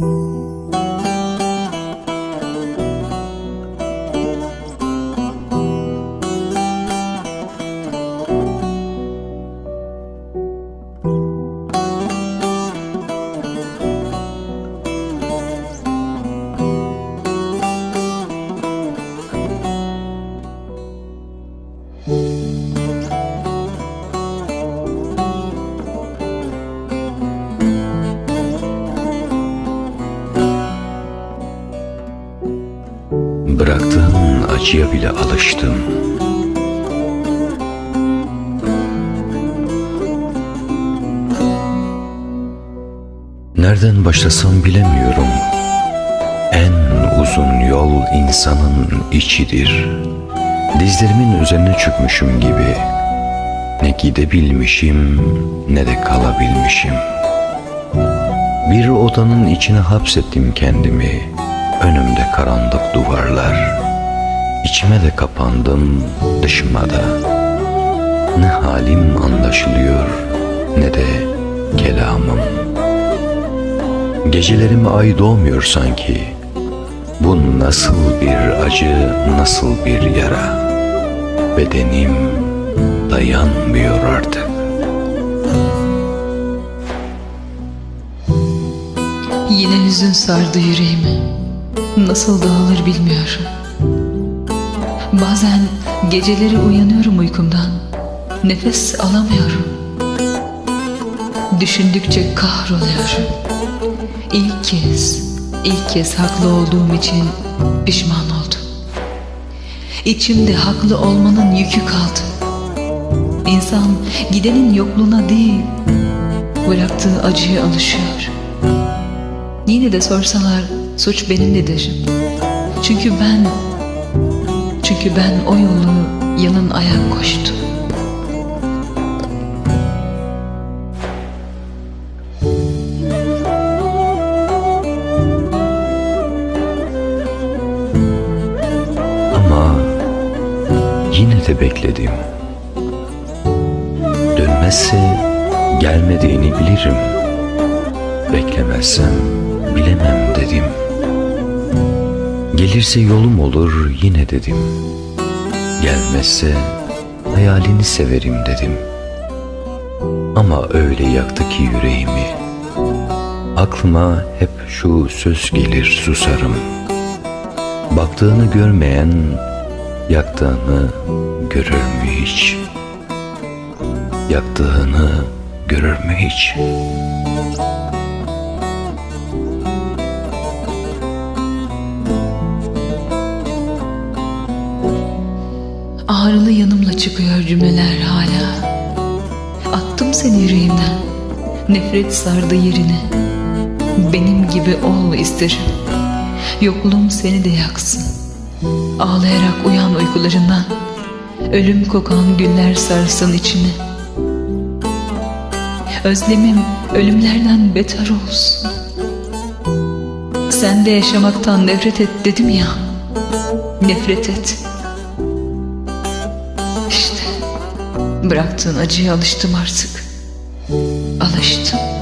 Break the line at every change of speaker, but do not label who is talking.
you. Bıraktığın acıya bile alıştım. Nereden başlasam bilemiyorum. En uzun yol insanın içidir. Dizlerimin üzerine çökmüşüm gibi. Ne gidebilmişim ne de kalabilmişim. Bir odanın içine hapsettim kendimi. Önümde karanlık duvarlar. İçime de kapandım, dışıma da. Ne halim anlaşılıyor ne de kelamım. Gecelerime ay doğmuyor sanki. Bu nasıl bir acı, nasıl bir yara. Bedenim dayanmıyor artık.
Yine hüzün sardı yüreğimi. Nasıl dağılır bilmiyorum. Bazen geceleri uyanıyorum uykumdan. Nefes alamıyorum. Düşündükçe kahroluyorum. İlk kez, ilk kez haklı olduğum için pişman oldum. İçimde haklı olmanın yükü kaldı. İnsan gidenin yokluğuna değil, bıraktığı acıya alışıyor. Yine de sorsalar suç benimledir. Çünkü ben çünkü ben o yolu yalın ayak koştum.
Ama yine de bekledim. Dönmezse gelmediğini bilirim. Beklemezsem bilemem dedim. Gelirse yolum olur yine dedim. Gelmezse hayalini severim dedim. Ama öyle yaktı ki yüreğimi. Aklıma hep şu söz gelir susarım. Baktığını görmeyen yaktığını görür mü hiç? Yaktığını görür mü hiç?
Ağrılı yanımla çıkıyor cümleler hala. Attım seni yüreğimden. Nefret sardı yerini. Benim gibi ol isterim. Yokluğum seni de yaksın. Ağlayarak uyan uykularından. Ölüm kokan günler sarsın içini. Özlemim ölümlerden beter olsun. Sen de yaşamaktan nefret et dedim ya. Nefret et. Bıraktığın acıya alıştım artık. Alıştım.